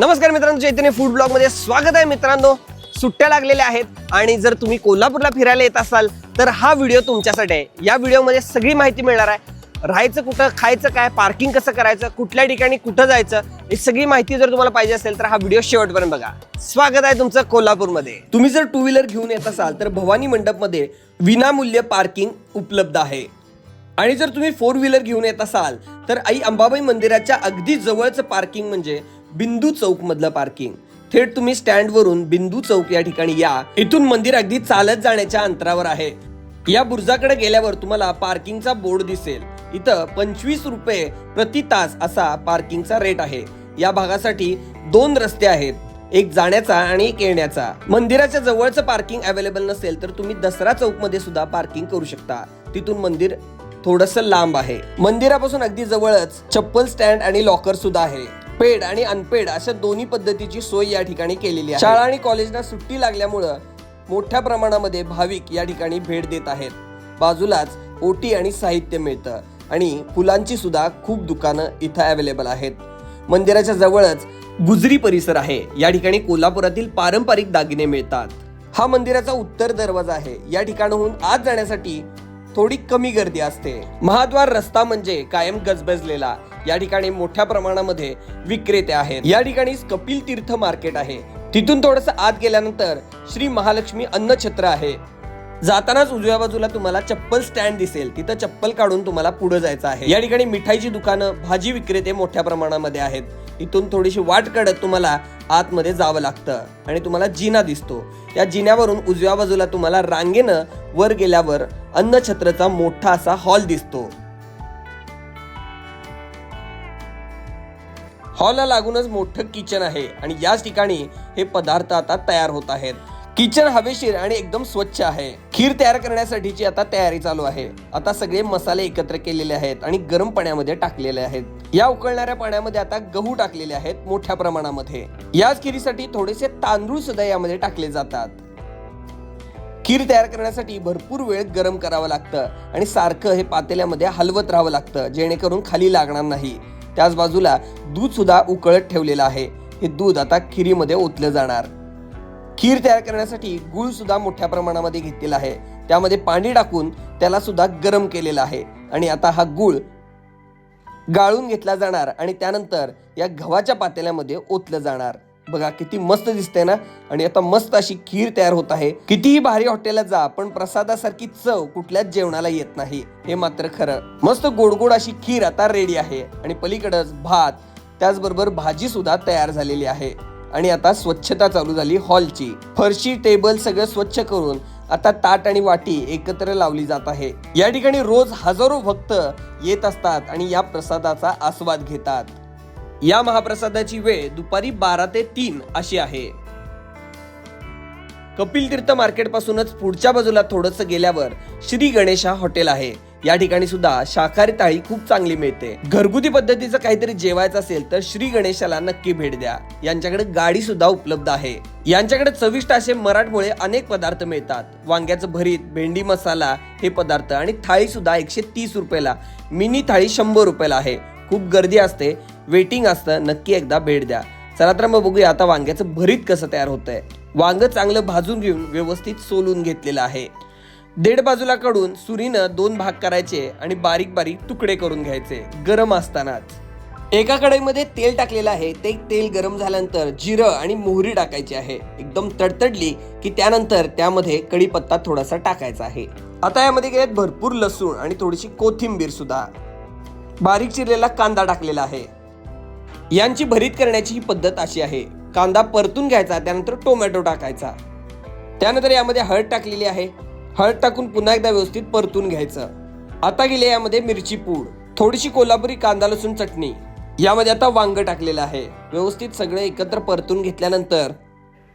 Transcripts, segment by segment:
नमस्कार मित्रांनो चैतन्य फूड ब्लॉगमध्ये स्वागत आहे मित्रांनो. सुट्ट्या लागलेल्या आहेत आणि जर तुम्ही कोल्हापूरला फिरायला येत असाल तर हा व्हिडिओ तुमच्यासाठी आहे. या व्हिडिओमध्ये सगळी माहिती मिळणार आहे. राहायचं कुठं खायचं काय पार्किंग कसं करायचं कुठल्या ठिकाणी कुठं जायचं ही सगळी माहिती जर तुम्हाला पाहिजे असेल तर हा व्हिडिओ शेवटपर्यंत बघा. स्वागत आहे तुमचं कोल्हापूरमध्ये. तुम्ही जर टू व्हीलर घेऊन येत असाल तर भवानी मंडपमध्ये विनामूल्य पार्किंग उपलब्ध आहे. आणि जर तुम्ही फोर व्हीलर घेऊन येत असाल तर आई अंबाबाई मंदिराच्या अगदी जवळचं पार्किंग म्हणजे बिंदू चौक मधलं पार्किंग थेट तुम्ही स्टँड वरून बिंदू चौक या ठिकाणी या. इथून मंदिर अगदी चालत जाण्याच्या अंतरावर आहे. या बुर्जाकडे गेल्यावर तुम्हाला पार्किंगचा बोर्ड दिसेल. इथं पंचवीस रुपये प्रति तास असा पार्किंगचा रेट आहे. या भागासाठी दोन रस्ते आहेत. एक जाण्याचा आणि एक येण्याचा. मंदिराच्या जवळचं पार्किंग अवेलेबल नसेल तर तुम्ही दसरा चौकमध्ये सुद्धा पार्किंग करू शकता. तिथून मंदिर थोडस लांब आहे. मंदिरापासून अगदी जवळच चप्पल स्टँड आणि लॉकर सुद्धा आहे. पेड आणि अनपेड अशा दोन्ही पद्धतीची सोय या ठिकाणी केलेली आहे. शाळा आणि कॉलेजला सुट्टी लागल्यामुळं मोठ्या प्रमाणामध्ये भाविक या ठिकाणी भेट देत आहेत. बाजूलाच ओटी आणि साहित्य मिळतं आणि फुलांची सुद्धा खूप दुकानं इथं अवेलेबल आहेत. मंदिराच्या जवळच गुजरी परिसर आहे. या ठिकाणी कोल्हापुरातील पारंपरिक दागिने मिळतात. हा मंदिराचा उत्तर दरवाजा आहे. या ठिकाणाहून आत जाण्यासाठी थोडी कमी गर्दी असते. महाद्वार रस्ता म्हणजे कायम गजबजलेला. या ठिकाणी मोठ्या प्रमाणामध्ये विक्रेते आहेत. या ठिकाणी कपिल तीर्थ मार्केट आहे. तिथून थोडस आत गेल्यानंतर श्री महालक्ष्मी अन्नछत्र आहे. जातानाच उजव्या बाजूला तुम्हाला चप्पल स्टँड दिसेल. तिथं चप्पल काढून तुम्हाला पुढे जायचं आहे. या ठिकाणी मिठाईची दुकानं भाजी विक्रेते मोठ्या प्रमाणामध्ये आहेत. इथून थोडीशी वाट काढत तुम्हाला आतमध्ये जावं लागतं. आणि तुम्हाला जिना दिसतो. या जिन्यावरून उजव्या बाजूला तुम्हाला रांगेनं वर गेल्यावर अन्नछत्रचा मोठा असा हॉल दिसतो. हॉलला लागूनच मोठं किचन आहे आणि याच ठिकाणी हे पदार्थ आता तयार होत आहेत. किचन हवेशीर आणि एकदम स्वच्छ आहे. खीर तयार करण्यासाठीची आता तयारी चालू आहे. आता सगळे मसाले एकत्र केलेले आहेत आणि गरम पाण्यामध्ये टाकलेले आहेत. या उकळणाऱ्या पाण्यामध्ये आता गहू टाकलेले आहेत मोठ्या प्रमाणामध्ये. याच खिरीसाठी थोडेसे तांदूळ सुद्धा यामध्ये टाकले जातात. खीर तयार करण्यासाठी भरपूर वेळ गरम करावं लागतं आणि सारखं हे पातेल्यामध्ये हलवत राहावं लागतं जेणेकरून खाली लागणार नाही. त्याच बाजूला दूध सुद्धा उकळत ठेवलेलं आहे. हे दूध आता खिरीमध्ये ओतलं जाणार. खीर तयार करण्यासाठी गुळ सुद्धा मोठ्या प्रमाणामध्ये घेतलेला आहे. त्यामध्ये पाणी टाकून त्याला सुद्धा गरम केलेलं आहे. आणि आता हा गुळ गाळून घेतला जाणार आणि त्यानंतर या गव्हाच्या पातेल्यामध्ये ओतलं जाणार. बघा किती मस्त दिसते ना? आणि आता मस्त अशी खीर तयार होत आहे. कितीही भारी हॉटेलला जा पण प्रसादासारखी चव कुठल्याच जेवणाला येत नाही. हे मात्र खरं. मस्त गोड गोड अशी खीर आता रेडी आहे. आणि पलीकडच भात त्याचबरोबर भाजी सुद्धा तयार झालेली आहे. आणि आता स्वच्छता चालू झाली हॉलची. फरशी टेबल सगळं स्वच्छ करून आता ताट आणि वाटी एकत्र लावली जात आहे. या ठिकाणी रोज हजारो भक्त येत असतात आणि या प्रसादाचा आस्वाद घेतात. या महाप्रसादाची वेळ दुपारी बारा ते तीन अशी आहे. कपिल तीर्थ मार्केट पासूनच पुढच्या बाजूला थोडस गेल्यावर श्री गणेशा हॉटेल आहे. या ठिकाणी सुद्धा शाकाहारी थाळी खूप चांगली मिळते. घरगुती पद्धतीचं काहीतरी जेवायचं असेल तर श्री गणेशाला नक्की भेट द्या. यांच्याकडे गाडी सुद्धा उपलब्ध आहे. यांच्याकडे चविष्ट असे मराठमोळे अनेक पदार्थ मिळतात. वांग्याचं भरीत भेंडी मसाला हे पदार्थ आणि थाळी सुद्धा एकशे तीस रुपयाला मिनी थाळी शंभर रुपयाला आहे. खूप गर्दी असते. वेटिंग असतं नक्की एकदा भेट द्या. चला तर मग बघूया आता वांग्याचं भरीत कसं तयार होतंय. वांग चांगलं भाजून घेऊन व्यवस्थित सोलून घेतलेलं आहे. दीड बाजूला काढून सुरीनं दोन भाग करायचे आणि बारीक बारीक तुकडे करून घ्यायचे गरम असतानाच. एका कढईमध्ये तेल टाकलेलं आहे ते तेल गरम झाल्यानंतर जिरं आणि मोहरी टाकायची आहे. एकदम तडतडली की त्यानंतर त्यामध्ये कढीपत्ता थोडासा टाकायचा आहे. आता यामध्ये गेल्यात भरपूर लसूण आणि थोडीशी कोथिंबीर सुद्धा. बारीक चिरलेला कांदा टाकलेला आहे. यांची भरीत करण्याची ही पद्धत अशी आहे. कांदा परतून घ्यायचा त्यानंतर टोमॅटो टाकायचा. त्यानंतर यामध्ये हळद टाकलेली आहे. हळद टाकून पुन्हा एकदा व्यवस्थित परतून घ्यायचं. आता गेले यामध्ये मिरची पूड थोडीशी कोल्हापुरी कांदा लसूण चटणी. यामध्ये आता वांग टाकलेलं आहे. व्यवस्थित सगळं एकत्र परतून घेतल्यानंतर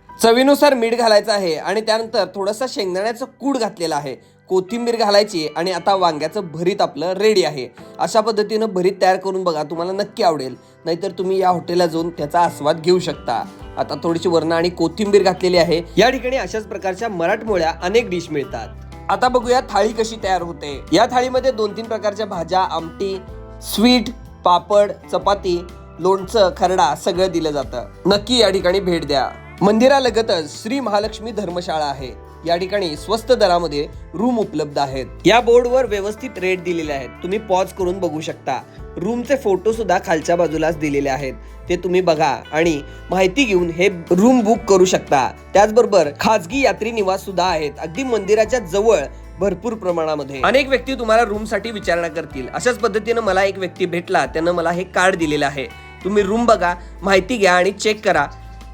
चवीनुसार मीठ घालायचं आहे आणि त्यानंतर थोडासा शेंगदाण्याचं कूड घातलेला आहे. कोथिंबीर घालायची आणि आता वांग्याचं भरीत आपलं रेडी आहे. अशा पद्धतीनं भरीत तयार करून बघा तुम्हाला नक्की आवडेल. नाहीतर तुम्ही या हॉटेलला जाऊन त्याचा आस्वाद घेऊ शकता. आता थोडीशी वर्ण आणि कोथिंबीर घातलेली आहे. या ठिकाणी अशाच प्रकारच्या मराठमोळ्या अनेक डिश मिळतात. आता बघूया थाळी कशी तयार होते. या थाळीमध्ये दोन तीन प्रकारच्या भाज्या आमटी स्वीट पापड चपाती लोणचं खरडा सगळं दिलं जातं. नक्की या ठिकाणी भेट द्या. मंदिरालगतच श्री महालक्ष्मी धर्मशाळा आहे. या ठिकाणी स्वस्त दरामध्ये रूम उपलब्ध आहेत. या बोर्डवर व्यवस्थित रेट दिलेले आहेत. तुम्ही पॉज करून बघू शकता. रूमचे फोटो सुद्धा खालच्या बाजूलाच दिलेले आहेत. ते तुम्ही बघा आणि माहिती घेऊन हे रूम बुक करू शकता. त्याचबरोबर खाजगी यात्री निवास सुद्धा आहेत. अगदी मंदिराच्या जवळ भरपूर प्रमाणामध्ये. अनेक व्यक्ती तुम्हाला रूमसाठी विचारणा करतील. अशाच पद्धतीनं मला एक व्यक्ती भेटला. त्यानं मला हे कार्ड दिलेलं आहे. तुम्ही रूम बघा माहिती घ्या आणि चेक करा.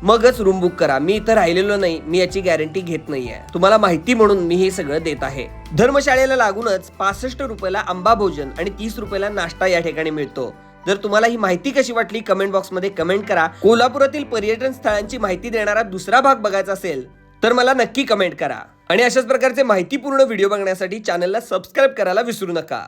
मगच रूम बुक करा. मी इथं राहिलेलो नाही. मी याची गॅरंटी घेत नाहीये. तुम्हाला माहिती म्हणून मी हे सगळं देत आहे. धर्मशाळेला लागूनच पासष्ट रुपयाला आंबा भोजन आणि तीस रुपयाला नाश्ता या ठिकाणी मिळतो. जर तुम्हाला ही माहिती कशी वाटली कमेंट बॉक्समध्ये कमेंट करा. कोल्हापुरातील पर्यटन स्थळांची माहिती देणारा दुसरा भाग बघायचा असेल तर मला नक्की कमेंट करा. आणि अशाच प्रकारचे माहितीपूर्ण व्हिडिओ बघण्यासाठी चॅनलला सबस्क्राईब करायला विसरू नका.